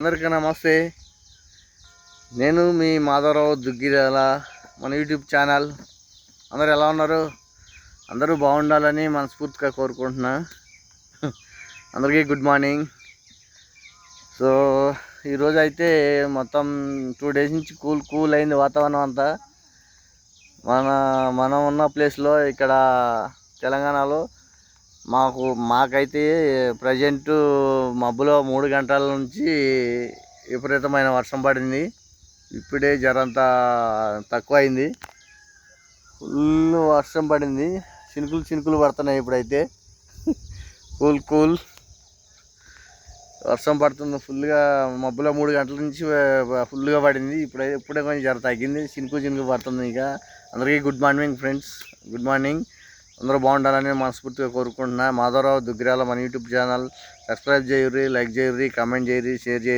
అందరికీ నమస్తే. నేను మీ మాధవరావు దుగ్గిరాల మన యూట్యూబ్ ఛానల్. అందరు ఎలా ఉన్నారు? అందరూ బాగుండాలని మనస్ఫూర్తిగా కోరుకుంటున్నా. అందరికీ గుడ్ మార్నింగ్. సో ఈరోజు అయితే మొత్తం టూ డేస్ నుంచి కూల్ కూల్ అయింది వాతావరణం అంతా. మన మనం ఉన్న ప్లేస్లో ఇక్కడ తెలంగాణలో మాకు మాకైతే ప్రజెంటు మబ్బులో మూడు గంటల నుంచి విపరీతమైన వర్షం పడింది. ఇప్పుడే జరంత తక్కువ అయింది ఫుల్ వర్షం పడింది. చినుకులు చినుకులు పడుతున్నాయి ఇప్పుడైతే. Cool cool. వర్షం పడుతుంది. ఫుల్గా మబ్బులో మూడు గంటల నుంచి ఫుల్గా పడింది. ఇప్పుడైతే ఇప్పుడే కొంచెం జర తగ్గింది. చినుకు చినుకు పడుతుంది ఇంకా. అందరికీ good morning friends. Good morning. అందరూ బాగుండాలని మనస్ఫూర్తిగా కోరుకుంటున్నా. మాధవరావు దుగ్గిరాల మన యూట్యూబ్ ఛానల్. సబ్స్క్రైబ్ చేయర్రి లైక్ చేయర్రి కామెంట్ చేయర్రి షేర్ చేయర్రి.